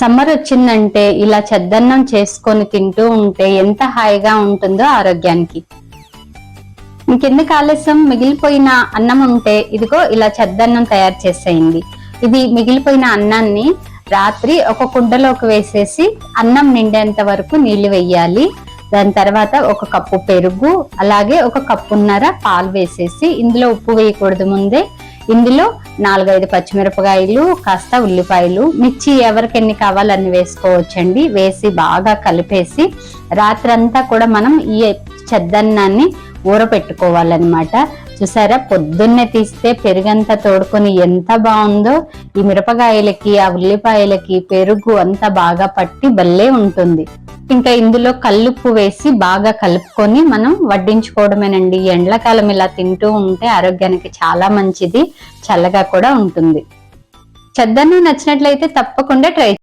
Summer వచ్చిందంటే ఇలా చెద్దన్నం చేసుకొని తింటూ ఉంటే ఎంత హాయిగా ఉంటుందో ఆరోగ్యానికి. ఇంకెందుకు ఆలస్యం? మిగిలిపోయిన అన్నం ఉంటే ఇదిగో ఇలా చెద్దన్నం తయారు చేసేయండి. ఇది మిగిలిపోయిన అన్నాన్ని రాత్రి ఒక కుండలోకి వేసేసి అన్నం నిండేంత వరకు నీళ్ళు వేయాలి దాని తర్వాత ఒక కప్పు పెరుగు అలాగే ఒక కప్పున్నర పాలు వేసేసి ఇందులో ఉప్పు వేయకూడదు ముందే. ఇందులో నాలుగైదు పచ్చిమిరపకాయలు కాస్త ఉల్లిపాయలు మిర్చి ఎవరికి ఎన్ని కావాలన్ని వేసుకోవచ్చండి. వేసి బాగా కలిపేసి రాత్రంతా కూడా మనం ఈ చెద్దన్నాన్ని ఊరపెట్టుకోవాలన్నమాట చూసారా? పొద్దున్నే తీస్తే పెరుగంతా తోడుకొని ఎంత బాగుందో. ఈ మిరపకాయలకి ఆ ఉల్లిపాయలకి పెరుగు అంతా బాగా పట్టి భలే ఉంటుంది. ఇంకా ఇందులో కల్లుప్పు వేసి బాగా కలుపుకొని మనం వడ్డించుకోవడమేనండి. ఎండాకాలం ఇలా తింటూ ఉంటే ఆరోగ్యానికి చాలా మంచిది చల్లగా కూడా ఉంటుంది. చెద్దన్నం నచ్చినట్లయితే తప్పకుండా ట్రై